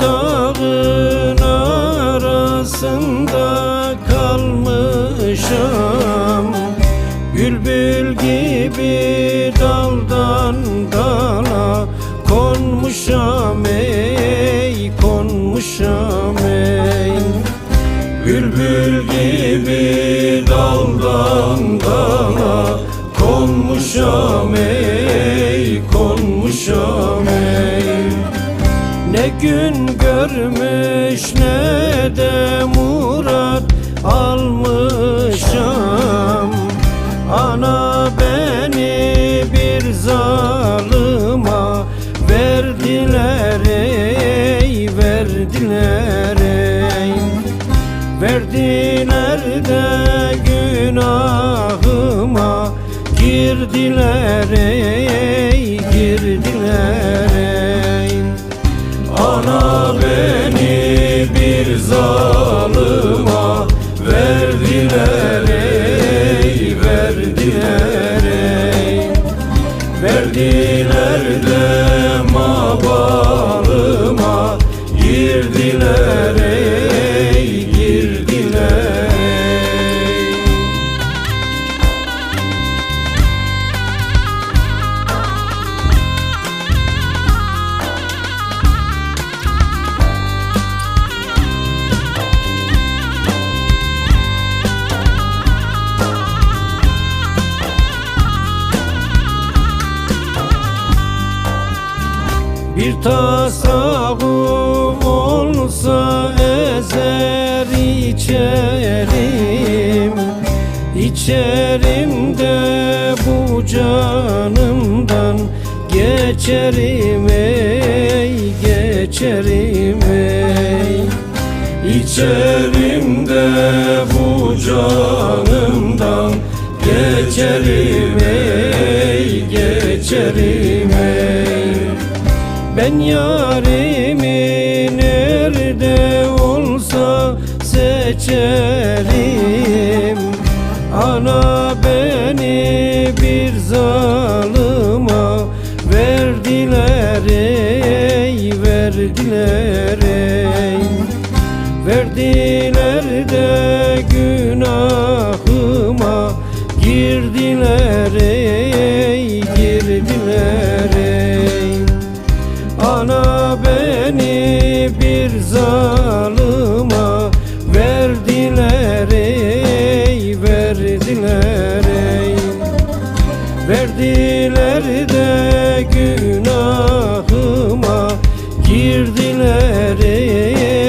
dağın arasında kalmışam Bülbül gibi daldan dala konmuşam ey konmuşam ey. Bülbül gibi daldan dala konmuşam ey gün görmüş ne de murat almışam Ana beni bir zalıma verdiler ey verdiler ey. Verdiler de günahıma girdiler ey Verdiler Bir tasavvuf olsa ezer içerim. İçerim de bu canımdan Geçerim ey geçerim ey. İçerim de bu canımdan Geçerim ey geçerim ben yarimi nerede olsa seçerim. Ana beni bir zalıma verdiler ey verdiler ey Verdiler de günahıma girdiler ey bir zalıma verdiler ey verdiler ey. Verdiler de günahıma girdiler ey